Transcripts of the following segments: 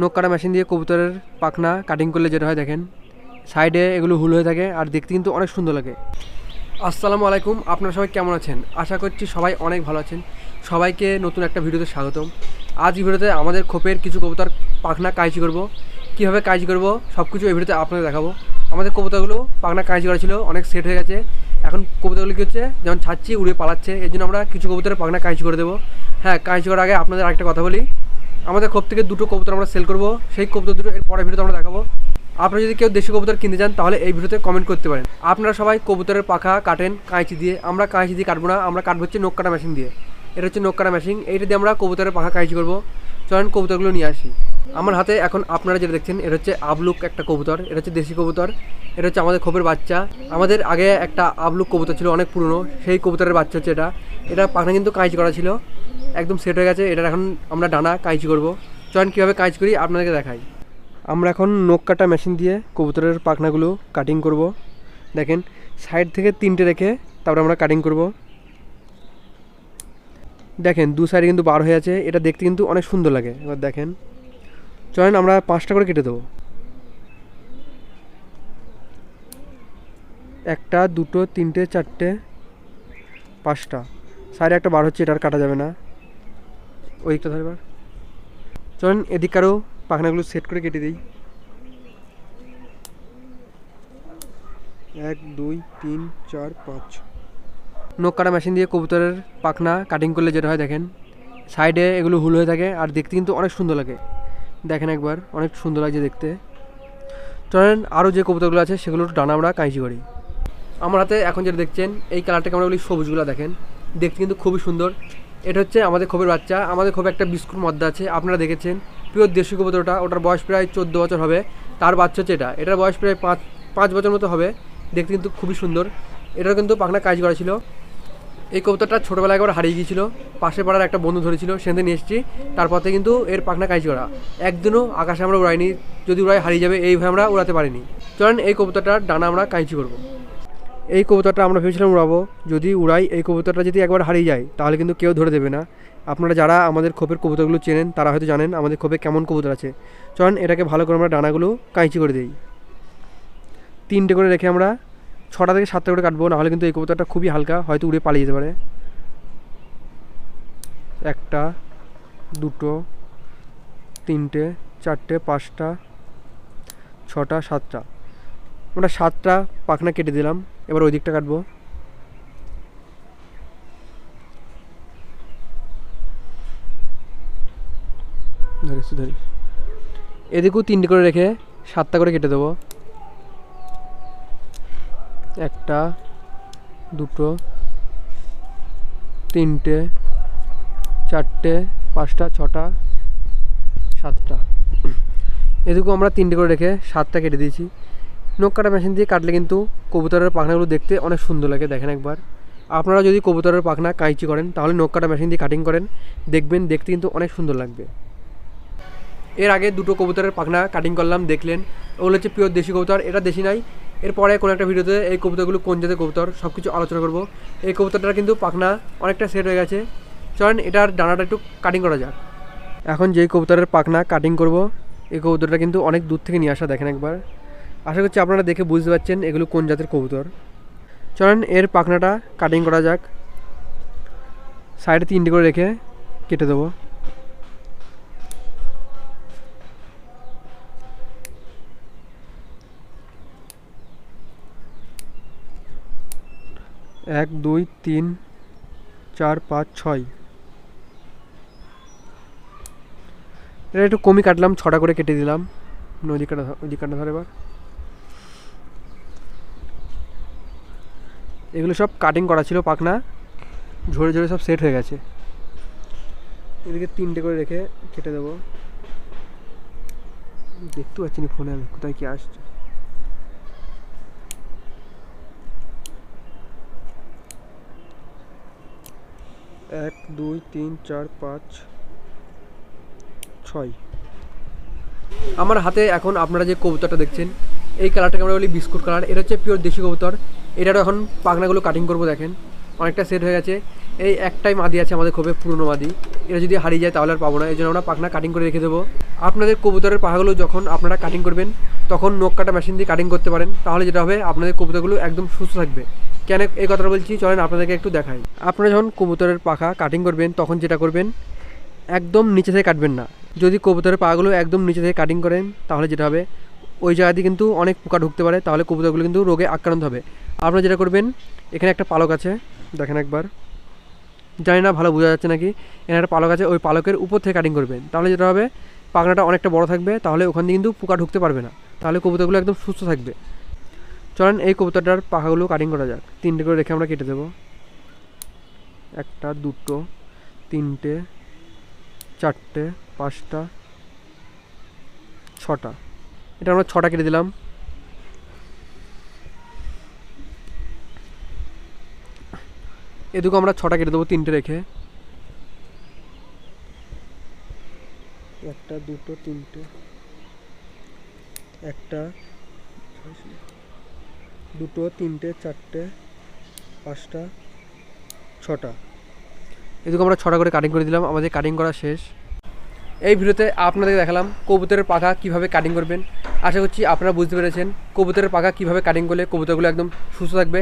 নখ কাটা মেশিন দিয়ে কবুতরের পাখনা কাটিং করলে যেটা হয় দেখেন সাইডে এগুলো হুল হয়ে থাকে আর দেখতে কিন্তু অনেক সুন্দর লাগে। আসসালামু আলাইকুম, আপনারা সবাই কেমন আছেন? আশা করছি সবাই অনেক ভালো আছেন। সবাইকে নতুন একটা ভিডিওতে স্বাগতম। আজ ভিডিওতে আমাদের খোপের কিছু কবুতর পাখনা কাইচি করব। কীভাবে কাইচি করব সব কিছু এই ভিডিওতে আপনাদের দেখাবো। আমাদের কবুতরগুলো পাখনা কাইচি করা ছিল, অনেক সেট হয়ে গেছে। এখন কবুতরগুলো কী হচ্ছে, যেমন ছাড়ছি উড়ে পালাচ্ছে, এর জন্য আমরা কিছু কবুতরের পাখনা কাইচি করে দেবো। হ্যাঁ কাইচি করার আগে আপনাদের আরেকটা কথা বলি। আমাদের খোপ থেকে দুটো কবুতর আমরা সেল করব। সেই কবুতর দুটো এর পরের ভিডিওতে আমরা দেখাবো। আপনারা যদি কেউ দেশি কবুতর কিনতে চান, তাহলে এই ভিডিওতে কমেন্ট করতে পারেন। আপনারা সবাই কবুতরের পাখা কাটেন কাঁচি দিয়ে। আমরা কাঁচি দিয়ে কাটবো না, আমরা কাটবো হচ্ছে নখ কাটা মেশিন দিয়ে। এটা হচ্ছে নখ কাটা মেশিন এইটা দিয়ে আমরা কবুতরের পাখা কাঁচি করব। চলেন কবুতরগুলো নিয়ে আসি। আমার হাতে এখন আপনারা যেটা দেখছেন, এটা হচ্ছে আবলুক একটা কবুতর। এটা হচ্ছে দেশি কবুতর। এটা হচ্ছে আমাদের খোপের বাচ্চা। আমাদের আগে একটা আবলুক কবুতর ছিল, অনেক পুরনো। সেই কবুতরের বাচ্চা হচ্ছে এটা। এটা পাখনা কিন্তু কাঁচি করা ছিল। একদম সেট হয়ে গেছে। এটার এখন আমরা ডানা কাঁচি করব। চলেন কীভাবে কাজ করি, আপনাদেরকে দেখাই। আমরা এখন নখ কাটা মেশিন দিয়ে কবুতরের পাখনাগুলো কাটিং করব। দেখেন সাইড থেকে তিনটে রেখে তারপরে আমরা কাটিং করব। দেখেন, দু সাইডে কিন্তু বার হয়ে আছে। এটা দেখতে কিন্তু অনেক সুন্দর লাগে। এবার দেখেন। চলেন, আমরা পাঁচটা করে কেটে দেবো। একটা, দুটো, তিনটে, চারটে, পাঁচটা। সাইডে একটা বার হচ্ছে এটা আর কাটা যাবে না। ওই দিকটা ধরবার চলেন এদিকারও পাখনাগুলো সেট করে কেটে দিই। এক, দুই, তিন, চার, পাঁচ। নখ কাটা মেশিন দিয়ে কবুতরের পাখনা কাটিং করলে যেটা হয় দেখেন সাইডে এগুলো হুল হয়ে থাকে আর দেখতে কিন্তু অনেক সুন্দর লাগে। দেখেন একবার, অনেক সুন্দর লাগছে দেখতে। চলেন আরও যে কবুতরগুলো আছে সেগুলোর ডানা আমরা কাঁচি করি। আমার হাতে এখন যেটা দেখছেন, এই কালারটাকে আমরা বলি সবুজগুলো দেখেন। দেখতে কিন্তু খুবই সুন্দর। এটা হচ্ছে আমাদের খোপের বাচ্চা। আমাদের খোপে একটা বিস্কুট মধ্যে আছে, আপনারা দেখেছেন। পিওর দেশি কবুতরটা, ওটার বয়স প্রায় চোদ্দ বছর হবে। তার বাচ্চা হচ্ছে এটা। এটার বয়স প্রায় পাঁচ পাঁচ বছর মতো হবে। দেখতে কিন্তু খুবই সুন্দর। এটার কিন্তু পাখনা কাজ করা ছিল। এই কবুতরটা ছোটোবেলায় একবার হারিয়ে গিয়েছিল। পাশে পাড়ার একটা বন্ধু ধরেছিল, সেখানে নিয়ে এসেছি। তারপর কিন্তু এর পাখনা কাজ করা। একদিনও আকাশে আমরা উড়াইনি। যদি উড়াই হারিয়ে যাবে, এইভাবে আমরা উড়াতে পারিনি। চলেন এই কবুতরটার ডানা আমরা কাঁচি করব। এই কবুতরটা আমরা ভেবেছিলাম উড়াবো। যদি উড়াই, এই কবুতরটা যদি একবার হারিয়ে যায়, তাহলে কিন্তু কেউ ধরে দেবে না। আপনারা যারা আমাদের খোপের কবুতরগুলো চেনেন, তারা হয়তো জানেন আমাদের খোপে কেমন কবুতর আছে। চলেন, এটাকে ভালো করে আমরা ডানাগুলো কাঁচি করে দিই। তিনটে করে রেখে আমরা ছটা থেকে সাতটা করে কাটবো, নাহলে কিন্তু এই কবুতরটা খুবই হালকা, হয়তো উড়ে পালিয়ে যেতে পারে। একটা, দুটো, তিনটে, চারটে, পাঁচটা, ছটা, সাতটা। আমরা সাতটা পাখনা কেটে দিলাম। এবার ওই দিকটা কাটবো। ধরিস এদিকেও তিনটে করে রেখে সাতটা করে কেটে দেবো। একটা, দুটো, তিনটে, চারটে, পাঁচটা, ছটা, সাতটা। এদিকেও আমরা তিনটে করে রেখে সাতটা কেটে দিয়েছি। নখ কাটা মেশিন দিয়ে কাটলে কিন্তু কবুতরের পাখনাগুলো দেখতে অনেক সুন্দর লাগে, দেখেন একবার। আপনারা যদি কবুতরের পাখনা কাঁচি করেন, তাহলে নখ কাটা মেশিন দিয়ে কাটিং করেন, দেখবেন দেখতে কিন্তু অনেক সুন্দর লাগবে। এর আগে দুটো কবুতরের পাখনা কাটিং করলাম, দেখলেন। ওগুলো হচ্ছে পিওর দেশি কবুতর, এটা দেশি নাই। এরপরে কোনো একটা ভিডিওতে এই কবুতরগুলো কোন জাতের কবুতর সব কিছু আলোচনা করব। এই কবুতরটার কিন্তু পাখনা অনেকটা সেট হয়ে গেছে। চলেন, এটার ডানাটা একটু কাটিং করা যাক। এখন যেই কবুতরের পাখনা কাটিং করব, এই কবুতরটা কিন্তু অনেক দূর থেকে নিয়ে আসা, দেখেন একবার। আশা করছি আপনারা দেখে বুঝতে পারছেন এগুলো কোন জাতের কবুতর। চলেন, এর পাখনাটা কাটিং করা যাক। সাইডে তিনটে করে রেখে কেটে দেবো। এক, দুই, তিন, চার, পাঁচ, ছয়। এটা একটু কমই কাটলাম, ছটা করে কেটে দিলাম। নদী কাটা ওই কাটা ধরে এবার। এগুলো সব কাটিং করা ছিল, পাখনা। ঝরে ঝরে সব সেট হয়ে গেছে। এদিকে তিনটে করে রেখে কেটে দেবো। দেখতে পাচ্ছি না ফোনে আমি, কোথায় কি আসছে। এক, দুই, তিন, চার, পাঁচ, ছয়। আমার হাতে এখন আপনারা যে কবুতরটা দেখছেন, এই কালারটাকে আমরা বলি বিস্কুট কালার এটা হচ্ছে পিওর দেশি কবুতর। এটারও এখন পাখনাগুলো কাটিং করব দেখেন। অনেকটা সেট হয়ে গেছে। এই একটাই মাদি আছে আমাদের খুবই পুরনো মাদি। এটা যদি হারিয়ে যায় তাহলে আর পাবো না। এই জন্য আমরা পাখনা কাটিং করে রেখে দেবো। আপনাদের কবুতরের পাখাগুলো যখন আপনারা কাটিং করবেন, তখন নখ কাটা মেশিন দিয়ে কাটিং করতে পারেন। তাহলে যেটা হবে, আপনাদের কবুতরগুলো একদম সুস্থ থাকবে। কেন এই কথাটা বলছি? চলেন আপনাদেরকে একটু দেখাই। আপনারা যখন কবুতরের পাখা কাটিং করবেন, তখন যেটা করবেন, একদম নিচে থেকে কাটবেন না। যদি কবুতরের পাগুলো একদম নিচে থেকে কাটিং করেন, তাহলে যেটা হবে ওই জায়গা দিয়ে কিন্তু অনেক পোকা ঢুকতে পারে, তাহলে কবুতরগুলো কিন্তু রোগে আক্রান্ত হবে। আপনারা যেটা করবেন, এখানে একটা পালক আছে, দেখেন একবার। জানি না, ভালো বোঝা যাচ্ছে নাকি? এখানে একটা পালক আছে, ওই পালকের উপর থেকে কাটিং করবেন। তাহলে যেটা হবে, পাখনাটা অনেকটা বড় থাকবে, তাহলে ওখান দিয়ে কিন্তু পোকা ঢুকতে পারবে না। তাহলে কবুতরগুলো একদম সুস্থ থাকবে। চলেন, এই কবুতরটার পাখাগুলো কাটিং করা যাক। তিনটে করে রেখে আমরা কেটে দেবো। একটা, দুটো, তিনটে, চারটে, পাঁচটা, ছটা। এটা আমরা ছটা কেটে দিলাম। এদিকে আমরা ছটা কেটে দেবো তিনটে রেখে। একটা দুটো তিনটে। একটা দুটো তিনটে চারটে পাঁচটা ছটা। এদিকে আমরা ছটা করে কাটিং করে দিলাম। আমাদের কাটিং করা শেষ। এই ভিডিওতে আপনাদের দেখালাম কবুতরের পাখা কীভাবে কাটিং করবেন। আশা করছি আপনারা বুঝতে পেরেছেন কবুতরের পাখা কীভাবে কাটিং করলে কবুতরগুলো একদম সুস্থ থাকবে।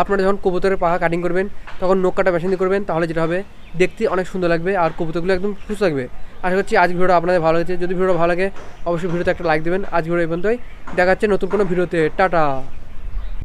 আপনারা যখন কবুতরের পাখা কাটিং করবেন, তখন নখ কাটা মেশিন করবেন, তাহলে যেটা হবে, দেখতে অনেক সুন্দর লাগবে আর কবুতরগুলো একদম সুস্থ থাকবে। আশা করছি আজ ভিডিওটা আপনাদের ভালো লেগেছে। যদি ভিডিওটা ভালো লাগে, অবশ্যই ভিডিওতে একটা লাইক দেবেন। আজ ভিডিও এই পর্যন্তই। দেখা যাচ্ছে নতুন কোনো ভিডিওতে। টাটা।